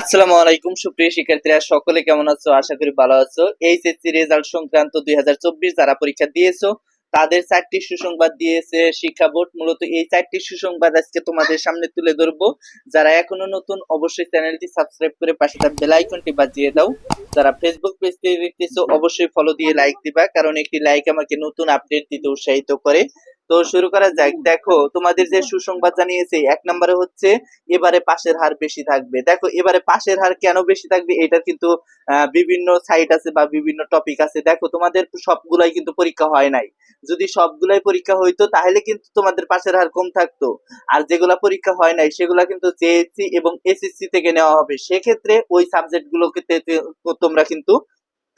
আসসালামু আলাইকুম, সুপ্রিয় শিক্ষার্থীরা, সকলে কেমন আছো? আশা করি ভালো আছো। এইচএসসি রেজাল্ট সংক্রান্ত দুই হাজার চব্বিশ যারা পরীক্ষা দিয়েছ, তাদের চারটি সুসংবাদ দিয়েছে শিক্ষা বোর্ড। মূলত এই চারটি সুসংবাদ আজকে তোমাদের সামনে তুলে ধরবো। যারা এখনও নতুন, অবশ্যই চ্যানেলটি সাবস্ক্রাইব করে পাশে থাকা বেল আইকনটি বাজিয়ে দাও। যারা ফেসবুক পেজ থেকে দেখতেছো, অবশ্যই ফলো দিয়ে লাইক দিবা, কারণ একটি লাইক আমাকে নতুন আপডেট দিতে উৎসাহিত করে। তো শুরু করা যাক। দেখো, তোমাদের যে সুসংবাদ জানিয়েছে, এক নম্বরে হচ্ছে এবারে পাশের হার বেশি থাকবে। দেখো, এবারে পাশের হার কেন বেশি থাকবে? এটা কিন্তু বিভিন্ন সাইট আছে বা বিভিন্ন টপিক আছে। দেখো, তোমাদের সবগুলাই কিন্তু পরীক্ষা হয় নাই। যদি সবগুলাই পরীক্ষা হইতো, তাহলে কিন্তু তোমাদের পাশের হার কম থাকতো। আর যেগুলা পরীক্ষা হয় নাই, সেগুলা কিন্তু জেএসসি এবং এসএসসি থেকে নেওয়া হবে। সেক্ষেত্রে ওই সাবজেক্ট গুলোকে তে- তে- তোমরা কিন্তু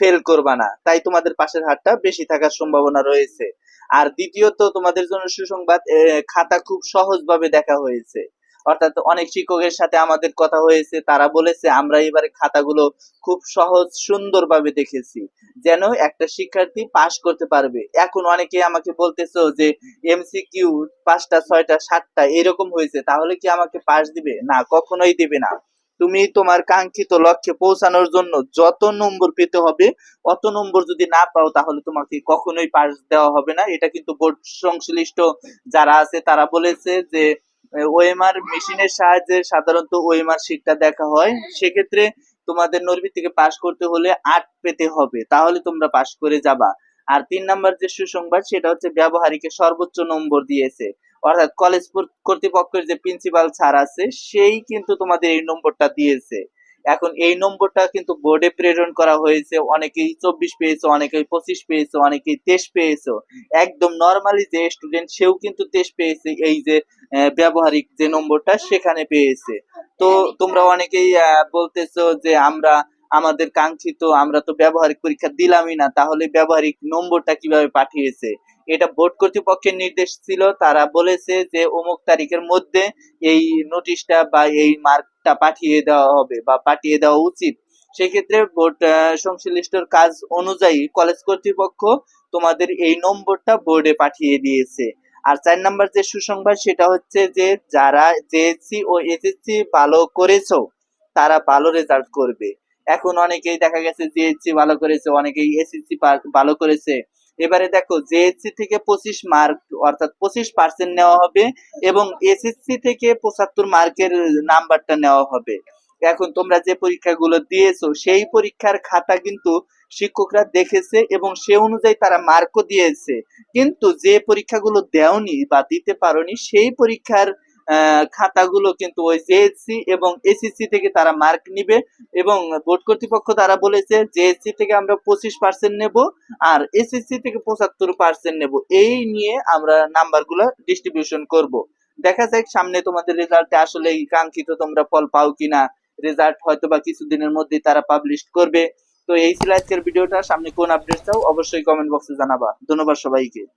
ফেল করবা না। তাই তোমাদের পাশের হারটা বেশি থাকার সম্ভাবনা রয়েছে। আর দ্বিতীয়ত, তোমাদের জন্য সুসংবাদ খাতা খুব সহজভাবে দেখা হয়েছে। অর্থাৎ অনেক শিক্ষকের সাথে আমাদের কথা হয়েছে, তারা বলেছে, আমরা এবারে খাতাগুলো খুব সহজ, সুন্দরভাবে দেখেছি। যেন একটা শিক্ষার্থী পাশ করতে পারবে। এখন অনেকে আমাকে বলতেছো যে, এমসিকিউ পাঁচটা, ছয়টা, সাতটা এরকম হয়েছে, তাহলে কি আমাকে পাশ দিবে? না, কখনোই দিবে না। তুমি তোমার কাঙ্ক্ষিত লক্ষ্যে পৌঁছানোর জন্য যত নম্বর পেতে হবে, অত নম্বর যদি না পাও তাহলে তোমাকে কখনোই পাস দেওয়া হবে না। এটা কিন্তু বোর্ড সংশ্লিষ্ট যারা আছে তারা বলেছে যে ওএমআর মেশিনের সাহায্যে সাধারণত ওএমআর শিটটা দেখা হয়। সেক্ষেত্রে তোমাদের নর্বি থেকে পাশ করতে হলে আট পেতে হবে, তাহলে তোমরা পাশ করে যাবা। আর তিন নাম্বার যে সুসংবাদ, সেটা হচ্ছে ব্যবহারিকে সর্বোচ্চ নম্বর দিয়েছে। অর্থাৎ কলেজ কর্তৃপক্ষের যে প্রিন্সিপাল স্যার আছে, সেই কিন্তু তোমাদের এই নম্বরটা দিয়েছে। এখন এই নম্বরটা কিন্তু বোর্ডে প্রেরণ করা হয়েছে, অনেকেই চব্বিশ পেয়েছ, অনেকেই পঁচিশ পেয়েছ, অনেকেই তেইশ পেয়েছ। একদম নর্মালি যে স্টুডেন্ট সেও কিন্তু তেইশ পেয়েছে, এই যে ব্যবহারিক যে নম্বরটা সেখানে পেয়েছে। তো তোমরা অনেকেই বলতেছো যে আমরা, আমাদের কাঙ্ক্ষিত, আমরা তো ব্যবহারিক পরীক্ষা দিলামই না, তাহলে ব্যবহারিক নম্বরটা কীভাবে পাঠিয়েছে? এটা বোর্ড কর্তৃপক্ষের নির্দেশ ছিল। তারা বলেছে যে অমুক তারিখের মধ্যে এই নোটিশটা বা এই মার্কটা পাঠিয়ে দেওয়া হবে বা পাঠিয়ে দেওয়া উচিত। সেক্ষেত্রে বোর্ড সংশ্লিষ্টর কাজ অনুযায়ী কলেজ কর্তৃপক্ষ তোমাদের এই নম্বরটা বোর্ডে পাঠিয়ে দিয়েছে। আর চার নাম্বার যে সুসংবাদ সেটা হচ্ছে যে যারা জেএসসি ও এসএসসি ভালো করেছ, তারা ভালো রেজাল্ট করবে। এখন অনেকেই দেখা গেছে জেএসসি ভালো করেছে, অনেকেই এসএসসি ভালো করেছে। এবারে দেখো জেএসসি থেকে পঁচিশ মার্ক অর্থাৎ পঁচিশ পার্সেন্ট নেওয়া হবে এবং এসএসসি থেকে পঁচাত্তর মার্কের নাম্বারটা নেওয়া হবে। এখন তোমরা যে পরীক্ষাগুলো দিয়েছ, সেই পরীক্ষার খাতা কিন্তু শিক্ষকরা দেখেছে এবং সে অনুযায়ী তারা মার্কও দিয়েছে। কিন্তু যে পরীক্ষাগুলো দেওনি বা দিতে পারোনি, সেই পরীক্ষার খাতাগুলো কিন্তু ওই জেএসসি এবং এসএসসি থেকে তারা মার্ক নিবে এবং বোর্ড কর্তৃপক্ষ তারা বলেছে জেএসসি থেকে আমরা পঁচিশ পার্সেন্ট নেব আর এসএসসি থেকে পঁচাত্তর পার্সেন্ট নেব। এই নিয়ে আমরা নাম্বারগুলো ডিস্ট্রিবিউশন করব। দেখা যাক সামনে তোমাদের রেজাল্টে আসলে কাঙ্ক্ষিত তোমরা ফল পাও কিনা। রেজাল্ট হয়তো বা কিছুদিনের মধ্যেই তারা পাবলিশ করবে। তো এই ছিল আজকের ভিডিওটা। সামনে কোন আপডেট চাও অবশ্যই কমেন্ট বক্সে জানাবা। ধন্যবাদ সবাইকে।